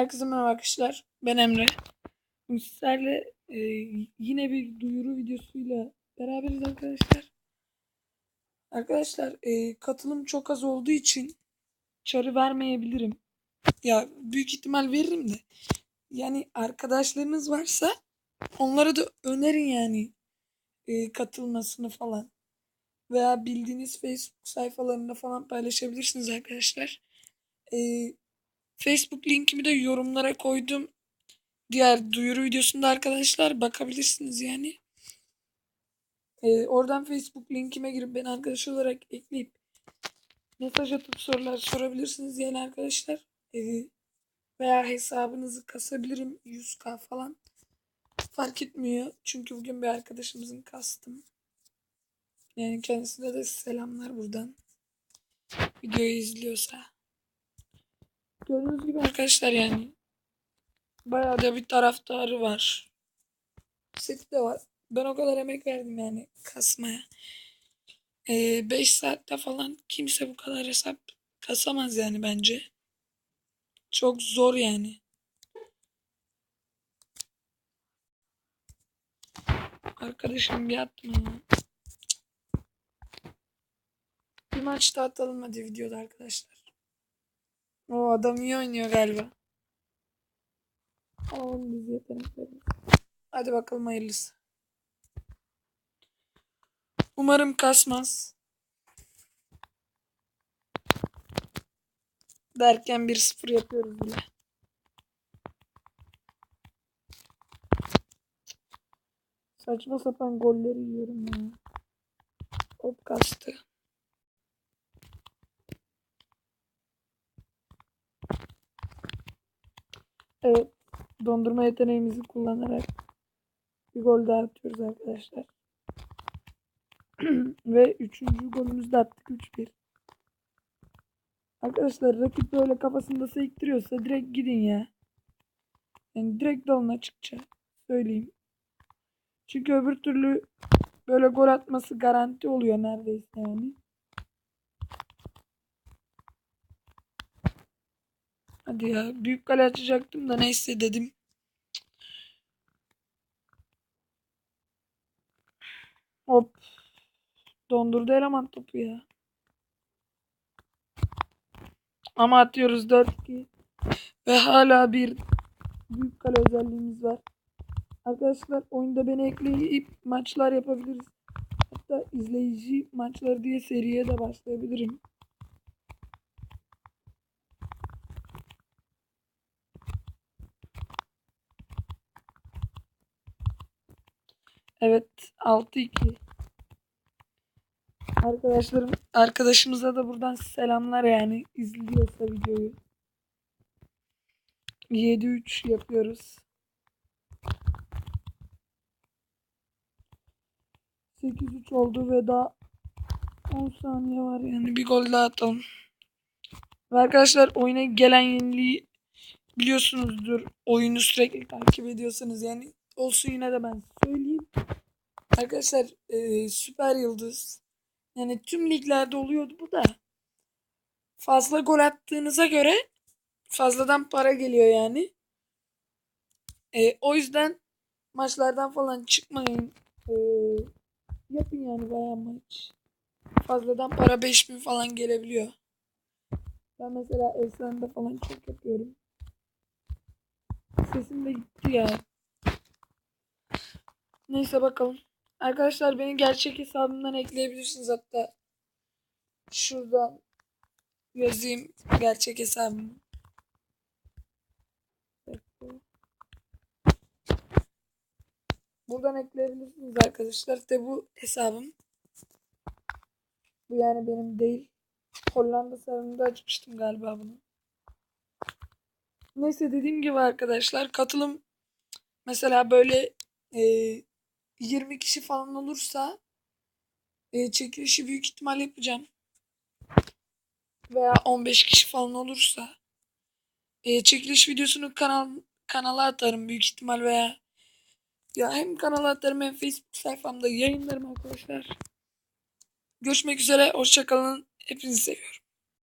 Herkese merhaba arkadaşlar. Ben Emre. Sizlerle e, yine bir duyuru videosuyla beraberiz arkadaşlar. Arkadaşlar e, katılım çok az olduğu için çarı vermeyebilirim. Ya büyük ihtimal veririm de. Yani arkadaşlarınız varsa onlara da önerin yani e, katılmasını falan. Veya bildiğiniz Facebook sayfalarında falan paylaşabilirsiniz arkadaşlar. Eee Facebook linkimi de yorumlara koydum. Diğer duyuru videosunda arkadaşlar bakabilirsiniz yani. Ee, oradan Facebook linkime girip beni arkadaş olarak ekleyip mesaj atıp sorular sorabilirsiniz yani arkadaşlar. Ee, veya hesabınızı kasabilirim 100k falan. Fark etmiyor. Çünkü bugün bir arkadaşımızın kastım. Yani kendisine de selamlar buradan. Videoyu izliyorsa. Gördüğünüz gibi arkadaşlar yani bayağı da bir taraftarı var. Seti de var. Ben o kadar emek verdim yani kasmaya. 5 ee, saatte falan kimse bu kadar hesap kasamaz yani bence. Çok zor yani. Arkadaşım bir atma. Bir maç daha atalım hadi videoda arkadaşlar. O adam iyi oynuyor galiba. Alalım biz yeteneklerimizi. Hadi bakalım hayırlısı. Umarım kasmaz. Derken 1-0 yapıyoruz bile. Saçma sapan golleri yiyorum ya. Hop kastı. Evet. Dondurma yeteneğimizi kullanarak bir gol daha atıyoruz arkadaşlar. Ve üçüncü golümüzü de attık 3-1. Arkadaşlar rakip böyle kafasında sektiriyorsa direkt gidin ya. Yani direkt dalın açıkça. Söyleyeyim. Çünkü öbür türlü böyle gol atması garanti oluyor neredeyse yani. Hadi ya. Büyük kale açacaktım da neyse dedim. Hop. Dondurdu eleman topu ya. Ama atıyoruz 4-2. Ve hala bir büyük kale özelliğimiz var. Arkadaşlar oyunda beni ekleyip maçlar yapabiliriz. Hatta izleyici maçları diye seriye de başlayabilirim. Evet 6-2. Arkadaşlarım arkadaşımıza da buradan selamlar yani izliyorsa videoyu. 7-3 yapıyoruz. 8-3 oldu ve daha 10 saniye var yani bir gol daha atalım. Ve arkadaşlar oyuna gelen yeniliği biliyorsunuzdur. Oyunu sürekli takip ediyorsanız yani olsun yine de ben söyleyeyim. Arkadaşlar e, süper yıldız. Yani tüm liglerde oluyordu bu da. Fazla gol attığınıza göre fazladan para geliyor yani. E, o yüzden maçlardan falan çıkmayın. E, yapın yani bayağı maç. Fazladan para 5000 falan gelebiliyor. Ben mesela Efsane'de falan çok yapıyorum. Sesim de gitti ya. Neyse bakalım. Arkadaşlar beni gerçek hesabımdan ekleyebilirsiniz hatta. Şuradan yazayım gerçek hesabımı. Buradan ekleyebilirsiniz arkadaşlar. De bu hesabım. Bu yani benim değil. Hollanda serverında açmıştım galiba bunu. Neyse dediğim gibi arkadaşlar katılım mesela böyle e, 20 kişi falan olursa e, çekilişi büyük ihtimal yapacağım. Veya 15 kişi falan olursa e, çekiliş videosunu kanal kanala atarım büyük ihtimal veya ya hem kanala atarım hem Facebook sayfamda yayınlarım arkadaşlar. Görüşmek üzere. Hoşçakalın. Hepinizi seviyorum.